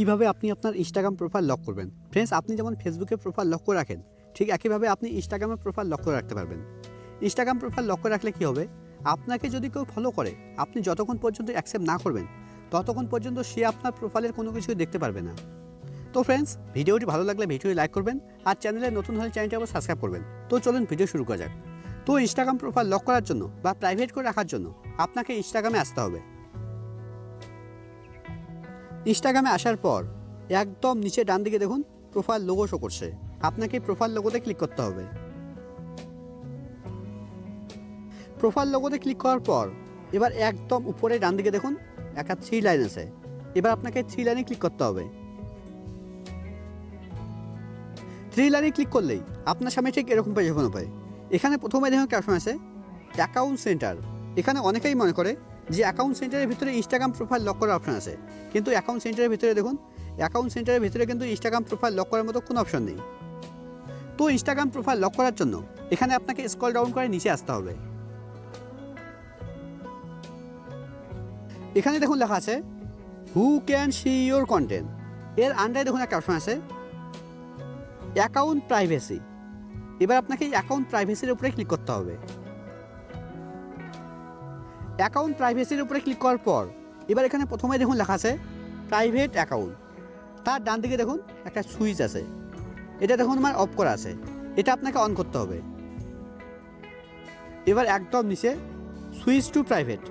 কীভাবে আপনি আপনার ইনস্টাগ্রাম প্রোফাইল লক করবেন? ফ্রেন্ডস আপনি যেমন ফেসবুকে প্রোফাইল লক করে রাখেন, ঠিক একইভাবে আপনি ইনস্টাগ্রামে প্রোফাইল লক করে রাখতে পারবেন। ইনস্টাগ্রাম প্রোফাইল লক করে রাখলে কী হবে? আপনাকে যদি কেউ ফলো করে, আপনি যতক্ষণ পর্যন্ত অ্যাকসেপ্ট না করবেন, ততক্ষণ পর্যন্ত সে আপনার প্রোফাইলের কোনো কিছুই দেখতে পারবে না। তো ফ্রেন্ডস ভিডিওটি ভালো লাগলে ভিডিওটি লাইক করবেন আর চ্যানেলে নতুন হলে চ্যানেলটি আবার সাবস্ক্রাইব করবেন। তো চলুন ভিডিও শুরু করা যাক। তো ইনস্টাগ্রাম প্রোফাইল লক করার জন্য বা প্রাইভেট করে রাখার জন্য আপনাকে ইনস্টাগ্রামে আসতে হবে। ইনস্টাগ্রামে আসার পর একদম নিচে ডান দিকে দেখুন প্রোফাইল লোগো শো করছে। আপনাকে প্রোফাইল লোগোতে ক্লিক করতে হবে। প্রোফাইল লোগোতে ক্লিক করার পর এবার একদম উপরে ডান দিকে দেখুন একটা থ্রি লাইন আছে। এবার আপনাকে থ্রি লাইনে ক্লিক করতে হবে। থ্রি লাইনে ক্লিক করলেই আপনার সামনে ঠিক এরকম পেজ ওপেন হবে। এখানে প্রথমে দেখুন ক্যাপশন আছে অ্যাকাউন্ট সেন্টার এখানে অনেকেই মনে করে যে অ্যাকাউন্ট সেন্টারের ভিতরে ইনস্টাগ্রাম প্রোফাইল লক করার অপশন আছে। কিন্তু অ্যাকাউন্ট সেন্টারের ভিতরে দেখুন অ্যাকাউন্ট সেন্টারের ভিতরে কিন্তু ইনস্টাগ্রাম প্রোফাইল লক করার মতো কোনো অপশন নেই। তো ইনস্টাগ্রাম প্রোফাইল লক করার জন্য এখানে আপনাকে স্ক্রল ডাউন করে নিচে আসতে হবে। এখানে দেখুন লেখা আছে who can see your content এর আন্ডারে দেখুন একটা অপশন আছে অ্যাকাউন্ট প্রাইভেসি এবার আপনাকে অ্যাকাউন্ট প্রাইভেসির উপরে ক্লিক করতে হবে। অ্যাকাউন্ট প্রাইভেসির উপরে ক্লিক করার পর, এবার এখানে প্রথমে দেখুন লেখা আছে, প্রাইভেট অ্যাকাউন্ট। তার ডান দিকে দেখুন একটা সুইচ আছে। এটা দেখুন আমার অফ করা আছে। এটা আপনাকে অন করতে হবে। এবার একদম নিচে, সুইচ টু প্রাইভেট।